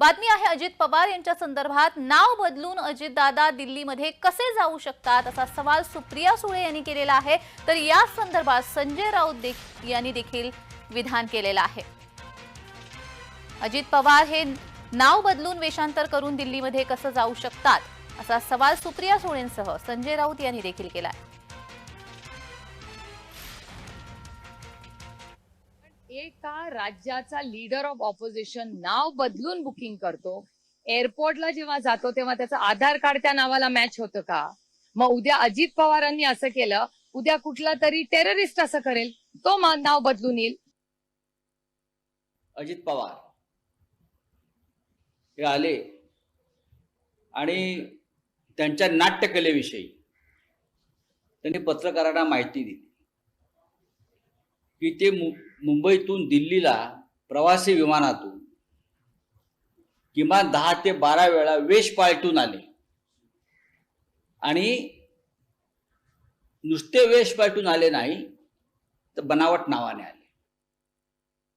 बातमी आहे अजित पवार यांच्या संदर्भात. नाव बदलून अजितदादा दिल्लीमध्ये कसे जाऊ शकतात असा सवाल सुप्रिया सुळे यांनी केलेला आहे. तर या संदर्भात संजय राऊत देख- यांनी देखील विधान केलेलं आहे. अजित पवार हे नाव बदलून वेषांतर करून दिल्लीमध्ये कसं जाऊ शकतात असा सवाल सुप्रिया सुळेंसह संजय राऊत यांनी देखील केला आहे एका राज्याचा लीडर ऑफ ऑपोजिशन नाव बदलून बुकिंग करतो. एअरपोर्टला जेव्हा जातो तेव्हा त्याचं आधार कार्ड त्या नावाला मॅच होतं का? मग उद्या अजित पवारांनी असं केलं उद्या कुठला तरी टेररिस्ट असं करेल तो नाव बदलून येईल. अजित पवार. हे आले. आणि त्यांच्या नाट्यकलेविषयी. त्यांनी पत्रकारांना माहिती दिली. की ते मु मुंबईतून दिल्लीला प्रवासी विमानातून किमान दहा ते बारा वेळा वेश पालटून आले. आणि नुसते वेश पालटून आले नाही तर बनावट नावाने आले.